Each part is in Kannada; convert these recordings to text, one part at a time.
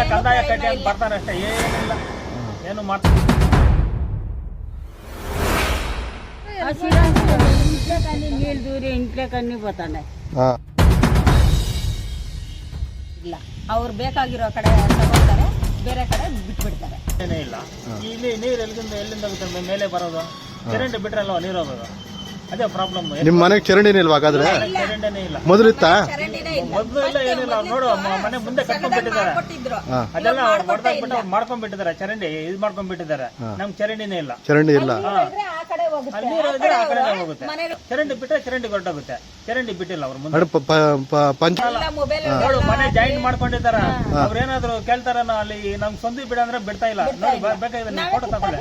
ಸುಮ್ಮನೆ ಕಂದಾಯ ಕಟ್ಟಿ ಅಂತ ಬರ್ತಾರೆ ಅಷ್ಟೇ ಏನಿಲ್ಲ ಏನು ಮಾಡ್ತಾರೆ ఇంట్లో కానీ నీళ్ళు దూరి ఇంట్లో కన్నీ పోతాయి ಹಾ ಇಲ್ಲ ಅವ್ರು ಬೇಕಾಗಿರೋ ಕಡೆ ತಗೊಳ್ತಾರೆ ಬೇರೆ ಕಡೆ ಬಿಟ್ಬಿಡ್ತಾರೆ ಏನೇ ಇಲ್ಲ ಇಲ್ಲಿ ನೀರು ಎಲ್ಲಿಂದ ಎಲ್ಲಿಂದ ಹೋಗುತ್ತೆ ಮೇಲೆ ಬರೋದು ಚರಂಡಿ ಬಿಟ್ರಲ್ವ ನೀರು ಹೋಗೋದು ಅದೇ ಪ್ರಾಬ್ಲಮ್ ನಿಮ್ಮ ಮನೆಗೆ ಚರಂಡಿನೇ ಇಲ್ವಾ ಹಾಗಾದ್ರೆ ಚರಂಡಿನೇ ಇಲ್ಲ ಮೊದಲಿತ್ತಾ ಚರಂಡಿನೇ ಇಲ್ಲ ಮೊದಲು ಇಲ್ಲ ಏನಿಲ್ಲ ನೋಡು ಮ- ಮನೆ ಮುಂದೆ ಕಟ್ಕೊಂಡ್ಬಿಟ್ಟಿದ್ದಾರೆ. ಕೊಟ್ಟಿದ್ರು ಅದೆಲ್ಲ ಅವ್ರು ಮಾಡ್ಕೊಂಡ್ಬಿಟ್ಟಿದ್ದಾರೆ ಚರಂಡಿ ಇದು ಮಾಡ್ಕೊಂಡ್ಬಿಟ್ಟಿದ್ದಾರೆ. ನಮ್ಗೆ ಚರಂಡಿನೇ ಇಲ್ಲ. ಚರಂಡಿ ಇಲ್ಲ. ಇದ್ರೆ ಆ ಕಡೆ ಹೋಗುತ್ತೆ ಅಲ್ಲಿ ನೀರು ಇದ್ರೆ ಆ ಕಡೆ ಹೋಗುತ್ತೆ. ಮನೆಗೆ ಚರಂಡಿ ಬಿಟ್ರೆ ಚರಂಡಿ ಹೊರಟೋಗುತ್ತೆ. ಚರಂಡಿ ಬಿಟ್ಟಿಲ್ಲ ಅವ್ರ ಮುಂದೆ. ಅಡ್ ಪ- ಪ- ಪ- ಪಂಚ ಮೊಬೈಲ್ ನೋಡು ಮನೆ ಜಾಯಿನ್ ಮಾಡ್ಕೊಂಡಿದ್ದಾರ. ಅವ್ರೇನಾದ್ರು ಕೇಳ್ತಾರ ಅಲ್ಲಿ ನಮ್ಗೆ ಸಂಧಿ ಬಿಡ ಅಂದ್ರೆ ಬಿಡ್ತಾ ಇಲ್ಲ. ನೋಡಿ ಬ- ಬೇಕಾಗಿದೆ ನೀವು ಫೋಟೋ ತಗೊಳ್ಳಿ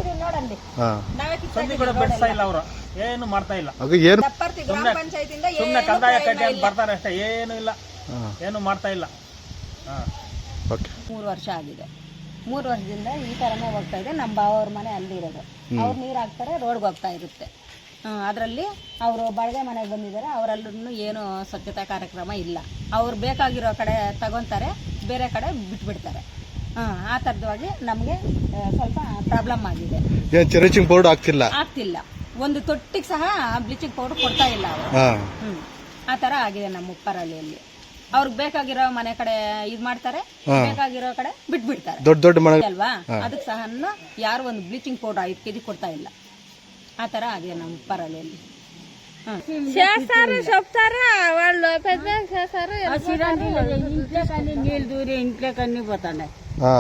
ಹಾ. ನಾವೇ ಸಂದಿ ಕೂಡ ಬಿಡ್ತಾ ಇಲ್ಲ ಅವರು. ಏನು ಮಾಡ್ತಾ ಇಲ್ಲ. ಆಗ ಏನು ಕಿತ್ತಪ್ಪರ್ತಿ ಗ್ರಾಮ ಪಂಚಾಯತಿಂದ ಸುಮ್ಮನೆ ಕಂದಾಯ ಕಟ್ಟಿ ಅಂತ ಬರ್ತಾರೆ ಅಷ್ಟೇ. ಏನು ಇಲ್ಲ. ಏನು ಮಾಡ್ತಾ ಇಲ್ಲ. ಹಾ. ಓಕೆ. ಮೂರು ವರ್ಷ ಆಗಿದೆ. ಮೂರು ವರ್ಷದಿಂದ ಈ ಥರನೇ ಹೋಗ್ತಾ ಇದೆ. ನಮ್ಮ ಬಾವವ್ರ ಮನೆ ಅಲ್ಲಿ ಇರೋದು. ಅವ್ರು ನೀರು ಹಾಕ್ತಾರೆ ರೋಡ್ಗೆ ಹೋಗ್ತಾ ಇರುತ್ತೆ. ಅದರಲ್ಲಿ ಅವರು ಬಾಳ್ಗೆ ಮನೆಗೆ ಬಂದಿದ್ದಾರೆ. ಅವರಲ್ಲೂ ಏನು ಸ್ವಚ್ಛತಾ ಕಾರ್ಯಕ್ರಮ ಇಲ್ಲ. ಅವ್ರು ಬೇಕಾಗಿರೋ ಕಡೆ ತಗೊತಾರೆ ಬೇರೆ ಕಡೆ ಬಿಟ್ಬಿಡ್ತಾರೆ. ಹಾಂ ಆ ಥರದವಾಗಿ ನಮಗೆ ಸ್ವಲ್ಪ ಪ್ರಾಬ್ಲಮ್ ಆಗಿದೆ. ಏನ್ ಪೌಡರ್ ಬೋರ್ಡ್ ಆಗ್ತಿಲ್ಲ ಆಗ್ತಿಲ್ಲ ಒಂದು ತೊಟ್ಟಿಗೆ ಸಹ ಬ್ಲೀಚಿಂಗ್ ಪೌಡರ್ ಕೊಡ್ತಾ ಇಲ್ಲ ಅವರು. ಆ ತರ ಆಗಿದೆ ನಮ್ಮ ಉಪ್ಪರಳ್ಳಿಯಲ್ಲಿ ಅವ್ರಿಗೆ ಬೇಕಾಗಿರೋ ಮನೆ ಕಡೆ ಇದ್ ಮಾಡ್ತಾರೆ ಬೇಕಾಗಿರೋ ಕಡೆ ಬಿಟ್ಬಿಡ್ತಾರೆ ದೊಡ್ಡ ದೊಡ್ಡ ಮನೆ ಅಲ್ವಾ ಅದಕ್ಕೆ ಸಹ ಯಾರು ಒಂದು ಬ್ಲೀಚಿಂಗ್ ಪೌಡರ್ ಐದು ಕೆಜಿ ಕೊಡ್ತಾ ಇಲ್ಲ ಆ ತರ ಆಗಿದೆ ನಮ್ಮ ಉಪ್ಪರಳ್ಳಿಯಲ್ಲಿ చేస్తారు చెప్తారు వాళ్ళు పెద్ద చేస్తారు ఇంట్లో కానీ నీళ్ళు దూరి ఇంట్లో కన్నీ పోతాయి ಹಾ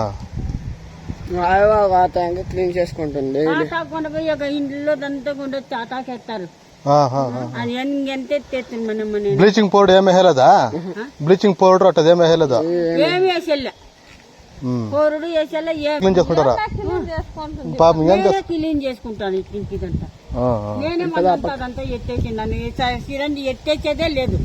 క్లీన్ చేసుకుంటుంది తాకుండా పోయి ఒక ఇంట్లో దంతా కొండ చాతాకెత్తారు బ్లీచింగ్ పౌడర్ ಏಮೇ ಹೇಳದ? బ్లీచింగ్ పౌడర్ ಅಟ್ಟದ ಏಮೇ ಹೇಳದ క్లీన్ చేసుకుంటారా? పాపం క్లీన్ చేసుకుంటాను ఇంటిదంతా ఎత్తేసేదే లేదు.